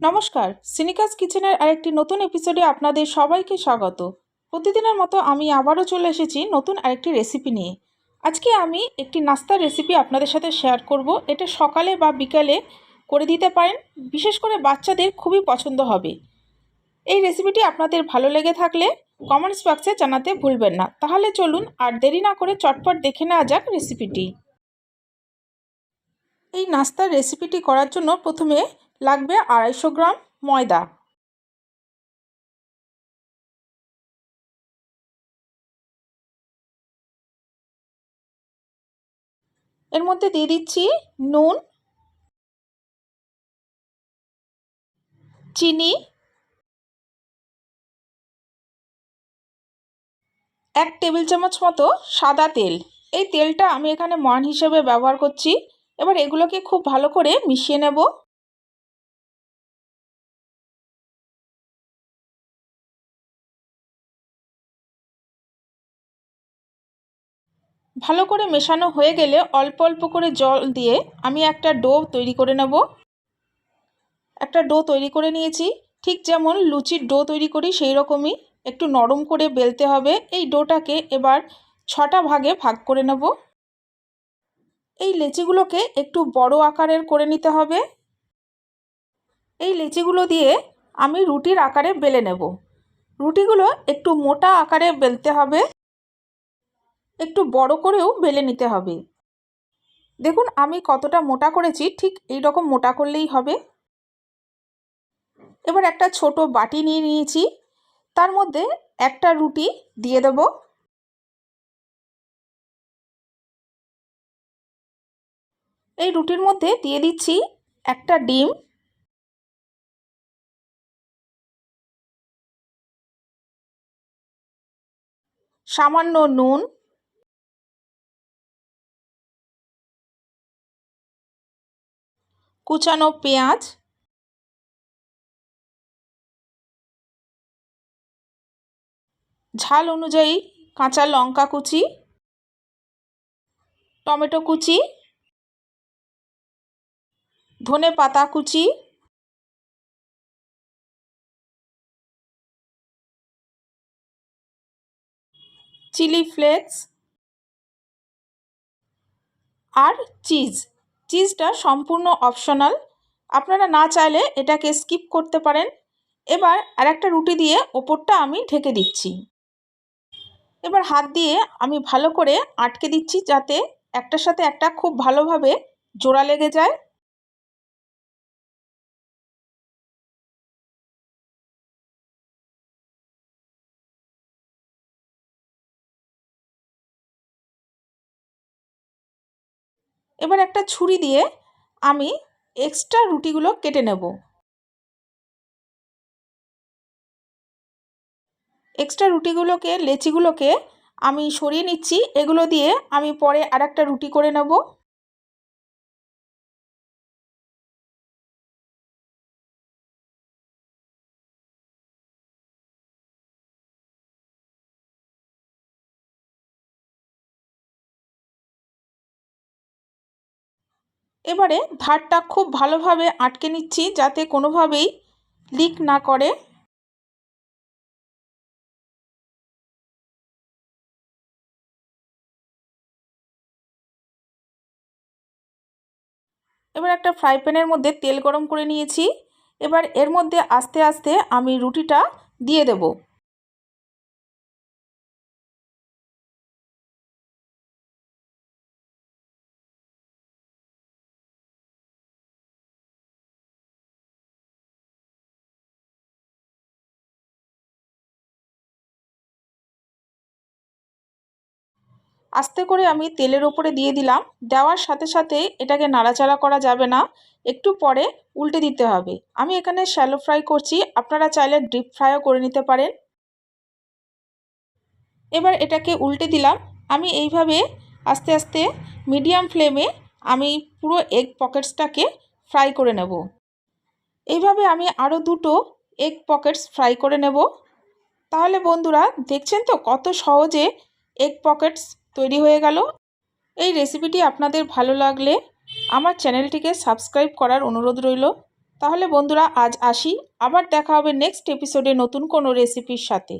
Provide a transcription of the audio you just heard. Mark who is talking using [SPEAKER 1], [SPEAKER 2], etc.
[SPEAKER 1] নমস্কার, সিনিকাস কিচেনের আরেকটি নতুন এপিসোডে আপনাদের সবাইকে স্বাগত। প্রতিদিনের মতো আমি আবারও চলে এসেছি নতুন আরেকটি রেসিপি নিয়ে। আজকে আমি একটি নাস্তার রেসিপি আপনাদের সাথে শেয়ার করব। এটা সকালে বা বিকালে করে দিতে পারেন। বিশেষ করে বাচ্চাদের খুবই পছন্দ হবে। এই রেসিপিটি আপনাদের ভালো লেগে থাকলে কমেন্টস বক্সে জানাতে ভুলবেন না। তাহলে চলুন আর দেরি না করে চটপট দেখে নেওয়া যাক রেসিপিটি এই নাস্তার রেসিপিটি করার জন্য প্রথমে লাগবে আড়াইশো গ্রাম ময়দা। এর মধ্যে দিয়ে দিচ্ছি নুন, চিনি, এক টেবিল চামচ মতো সাদা তেল। এই তেলটা আমি এখানে মান হিসেবে ব্যবহার করছি। এবার এগুলোকে খুব ভালো করে মিশিয়ে নেব। ভালো করে মেশানো হয়ে গেলে অল্প অল্প করে জল দিয়ে আমি একটা ডো তৈরি করে নেব। একটা ডো তৈরি করে নিয়েছি। ঠিক যেমন লুচির ডো তৈরি করি, সেই রকমই একটু নরম করে বেলতে হবে। এই ডোটাকে এবার ছটা ভাগে ভাগ করে নেব। এই লেচিগুলোকে একটু বড় আকারের করে নিতে হবে। এই লেচিগুলো দিয়ে আমি রুটির আকারে বেলে নেব। রুটিগুলো একটু মোটা আকারে বেলতে হবে। একটু বড় করেও বেলে নিতে হবে। দেখুন, আমি কতটা মোটা করেছি, ঠিক এই রকম মোটা করলেই হবে। এবার একটা ছোট বাটি নিয়ে নিয়েছি, তার মধ্যে একটা রুটি দিয়ে দেব। এই রুটির মধ্যে দিয়ে দিচ্ছি একটা ডিম। সামান্য নুন কুচানো পেঁয়াজ। ঝাল অনুযায়ী কাঁচা লঙ্কা কুচি। টমেটো কুচি। ধনে পাতা কুচি। Chilli flakes. আর চিজ। চিজটা সম্পূর্ণ অপশনাল আপনারা না চাইলে এটাকে স্কিপ করতে পারেন। এবার আর একটা রুটি দিয়ে ওপরটা আমি ঢেকে দিচ্ছি। এবার হাত দিয়ে আমি ভালো করে আটকে দিচ্ছি যাতে একটার সাথে একটা খুব ভালোভাবে জোড়া লেগে যায়। এবার একটা ছুরি দিয়ে আমি এক্সট্রা রুটিগুলো কেটে নেব। এক্সট্রা রুটিগুলোকে, লেচিগুলোকে আমি সরিয়ে নিচ্ছি। এগুলো দিয়ে আমি পরে আর একটা রুটি করে নেব। এবারে ধারটা খুব ভালোভাবে আটকে নিচ্ছি যাতে কোনোভাবেই লিক না করে। এবার একটা ফ্রাই প্যানের মধ্যে তেল গরম করে নিয়েছি। এবার এর মধ্যে আস্তে আস্তে আমি রুটিটা দিয়ে দেব। আস্তে করে আমি তেলের ওপরে দিয়ে দিলাম। দেওয়ার সাথে সাথে এটাকে নাড়াচাড়া করা যাবে না। একটু পরে উল্টে দিতে হবে। আমি এখানে শ্যালো ফ্রাই করছি। আপনারা চাইলে ডিপ ফ্রাইও করে নিতে পারেন। এবার এটাকে উল্টে দিলাম। আমি এইভাবে আস্তে আস্তে মিডিয়াম ফ্লেমে আমি পুরো এগ পকেটসটাকে ফ্রাই করে নেব। এইভাবে আমি আরও দুটো এগ পকেটস ফ্রাই করে নেব। তাহলে বন্ধুরা, দেখছেন তো কত সহজে এগ পকেটস তৈরি হয়ে গেল। এই রেসিপিটি আপনাদের ভালো লাগলে আমার চ্যানেলটিকে সাবস্ক্রাইব করার অনুরোধ রইল। তাহলে বন্ধুরা, আজ আসি। আবার দেখা হবে নেক্সট এপিসোডে নতুন কোনো রেসিপির সাথে।